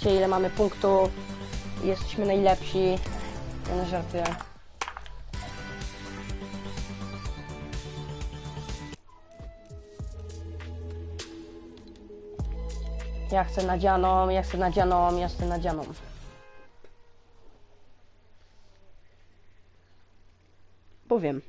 Patrzcie ile mamy punktów. Jesteśmy najlepsi. Ja nie żartuję. Ja chcę nadzianą, ja chcę nadzianą, ja chcę nadzianą. Powiem.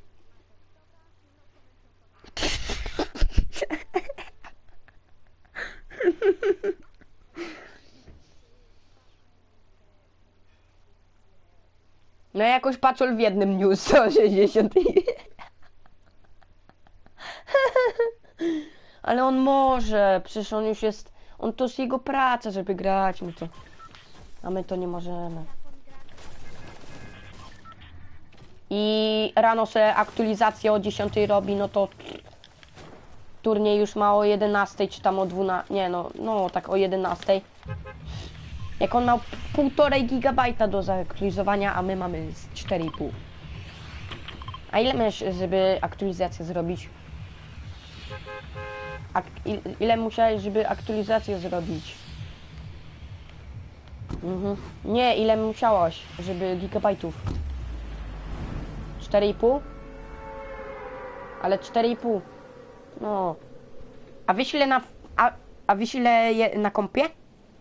No jakoś patrzol w jednym dniu 160. Ale on może, przecież on już jest, on to jest jego praca, żeby grać, my to, a my to nie możemy. I rano se aktualizację o 10 robi, no to turniej już ma o 11 czy tam o 12, nie no, no tak o 11. Jak on miał półtorej gigabajta do zaktualizowania, a my mamy z 4,5. A ile masz, żeby aktualizację zrobić? Ile musiałeś, żeby aktualizację zrobić? Mhm. Nie, ile musiałaś, żeby gigabajtów? 4,5? Ale 4,5. No. A wiesz ile na... A, a wiesz ile na kompie?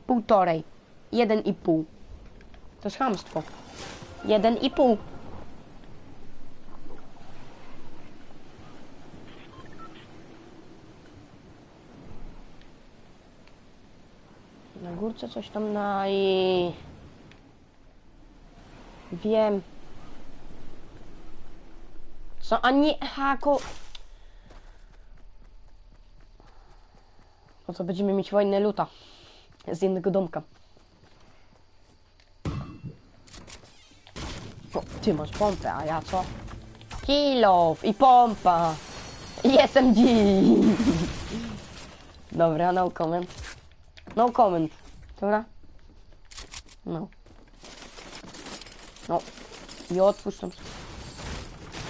Półtorej. 1,5. To jest chamstwo. 1,5. Na górce coś tam na i... Wiem. Co? A nie, hako... No to będziemy mieć wojnę luta. Z jednego domka. O, ty masz pompę, a ja co? Kilof i pompa. I SMG. Dobra, no comment. No comment. Dobra? No. No. I otwórz tam.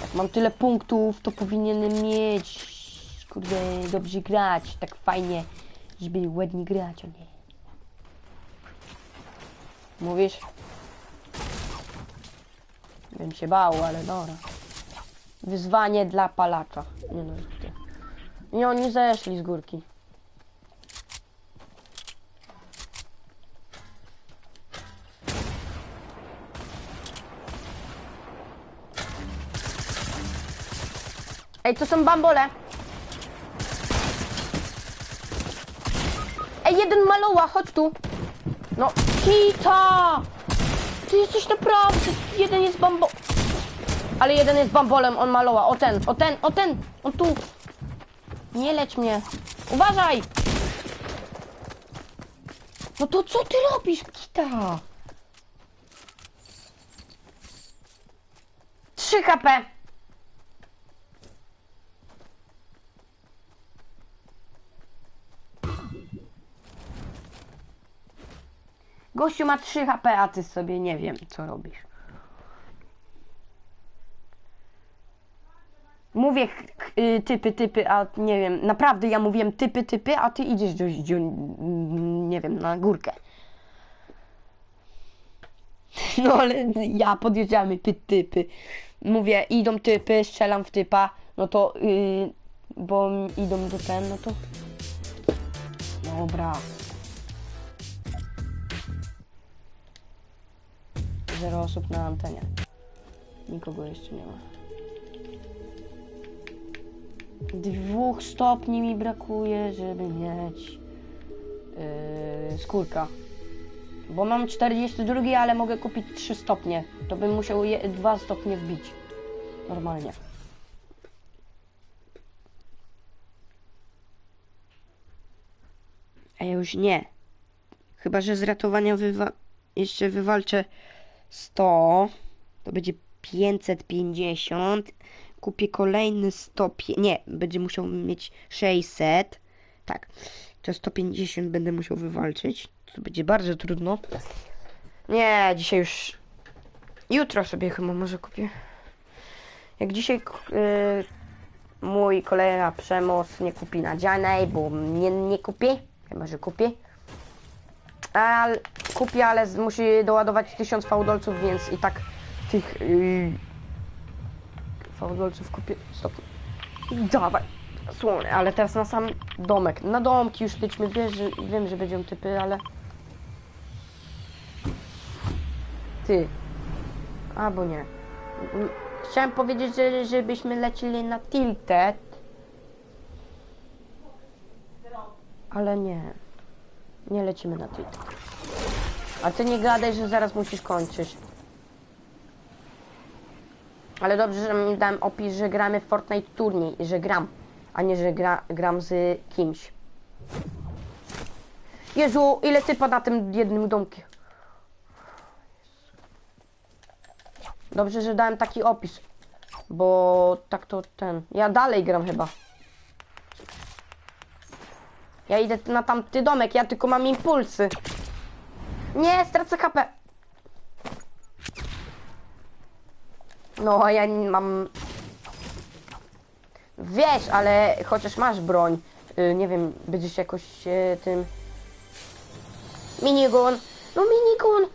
Jak mam tyle punktów, to powinienem mieć, kurde, dobrze grać, tak fajnie, żeby ładnie grać, o nie. Mówisz? Bym się bał, ale dobra. Wyzwanie dla palacza. Nie no, żartuję. Nie, oni zeszli z górki. Ej, to są bambole. Ej, jeden maloła, chodź tu. No, kita! Ty jesteś naprawdę, jeden jest bambo... Ale jeden jest bambolem, on maloła. O ten, o ten, o ten, on tu. Nie leć mnie. Uważaj! No to co ty robisz, kita? 3 HP. Gościu ma 3 HP, a ty sobie nie wiem, co robisz. Mówię y, typy, typy, a nie wiem, naprawdę ja mówiłem typy, typy, a ty idziesz do, nie wiem, na górkę. No ale ja podjeżdżamy py, typy. Mówię, idą typy, strzelam w typa, no to, yy, bo idą do ten, no to... Dobra. Zero osób na antenie. Nikogo jeszcze nie ma. Dwóch stopni mi brakuje, żeby mieć yy, skórka. Bo mam 42, ale mogę kupić 3 stopnie. To bym musiał je, 2 stopnie wbić. Normalnie. A ja już nie. Chyba, że z ratowania wywa jeszcze wywalczę 100. To będzie 550. Kupię kolejny 100. Nie, będzie musiał mieć 600. Tak. To 150 będę musiał wywalczyć. To będzie bardzo trudno. Nie, dzisiaj już. Jutro sobie chyba może kupię. Jak dzisiaj yy, mój kolega Przemoc nie kupi nadzianej, bo nie, nie kupi. Chyba, że kupi. Ale kupię, ale z- musi doładować 1000 fałdolców, więc i tak tych yy, fałdolców kupię. Stop. Dawaj. Słony, ale teraz na sam domek. Na domki już lećmy. Wiesz, że, wiem, że będą typy, ale... Ty. Albo nie. Mm, Chciałem powiedzieć, że, żebyśmy lecili na tilted. Ale nie. Nie lecimy na tilted. A ty nie gadaj, że zaraz musisz kończyć. Ale dobrze, że mi dałem opis, że gramy w Fortnite turniej, że gram, a nie, że gra, gram z kimś. Jezu, ile typa na tym jednym domku. Dobrze, że dałem taki opis, bo tak to ten... Ja dalej gram chyba. Ja idę na tamty domek, ja tylko mam impulsy. Nie, stracę HP. No, a ja nie mam... Wiesz, ale chociaż masz broń. Y, nie wiem, będziesz jakoś tym... Minigun! No minigun!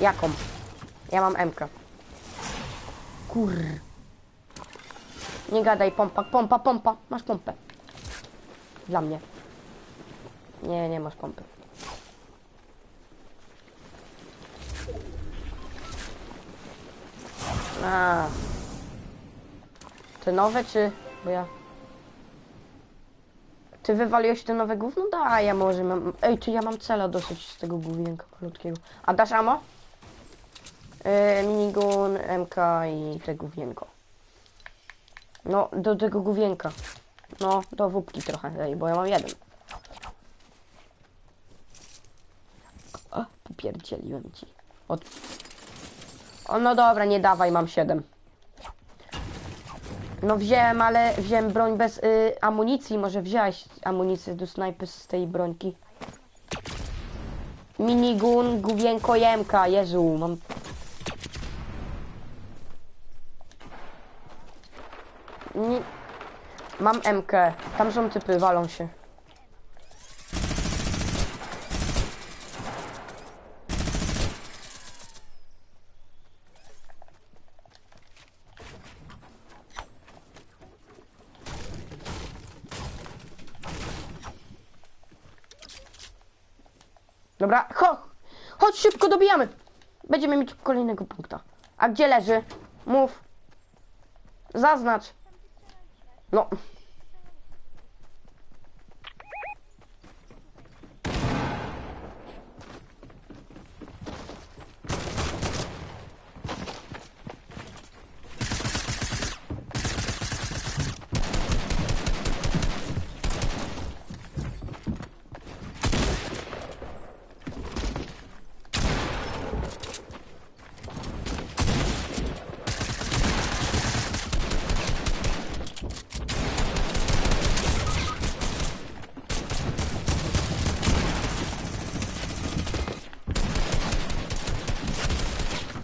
Jaką? Ja mam MK. Kur... Nie gadaj, pompa, pompa, pompa. Masz pompę. Dla mnie. Nie, nie masz pompy. A. Te nowe czy... Bo ja... Ty wywaliłeś te nowe gówno? Da, ja może mam... Ej, czy ja mam cela dosyć z tego główienka malutkiego. A dasz amo? Yy, minigun, MK i te główienko. No, do tego główienka. No, do wódki trochę bo ja mam jeden. O, popierdzieliłem ci. Od... O, no dobra, nie dawaj, mam 7. No wziąłem, ale wziąłem broń bez y, amunicji. Może wziąłeś amunicję do snajpy z tej brońki. Minigun, główienko, jemka. Jezu, mam... Mam MK. Tam są typy, walą się. Dobra, chodź, chodź szybko dobijamy. Będziemy mieć kolejnego punkta. A gdzie leży? Mów. Zaznacz. No.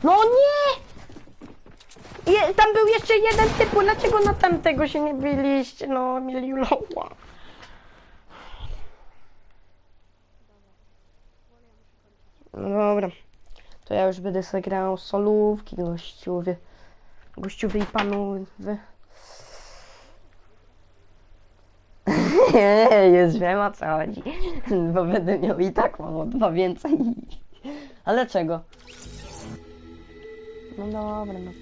No nie! Je, tam był jeszcze jeden typu, dlaczego na tamtego się nie byliście? No, mieli loła. No dobra. To ja już będę sobie grał solówki, gościuwy. Gościuwy i panowie. Już wiem o co chodzi. Bo będę miał i tak mam o dwa więcej. Ale czego? No dobra, no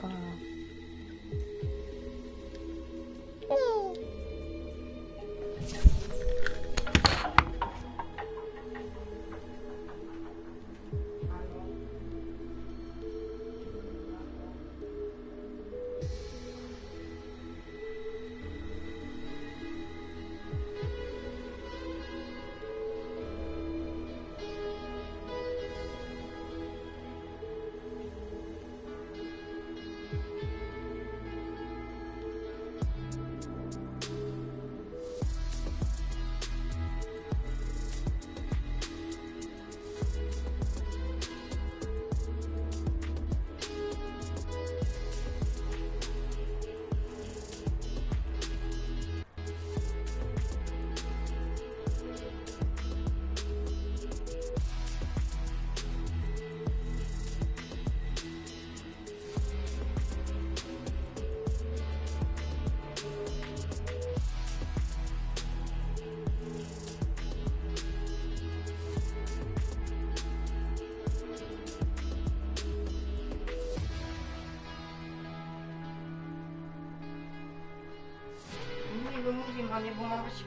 pa. mamie, bo mama się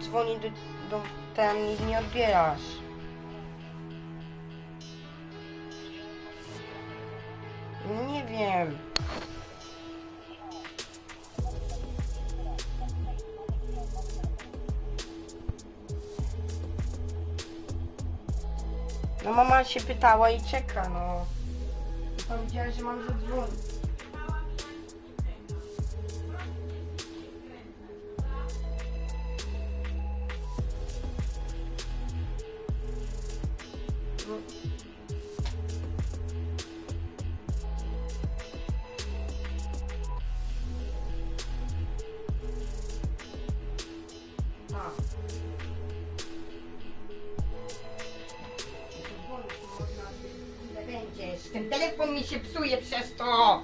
dzwoni do, do ten i nie odbierasz. Nie wiem. No mama się pytała i czeka, no. Powiedziała, że mam zadzwonić. Mi się psuje przez to!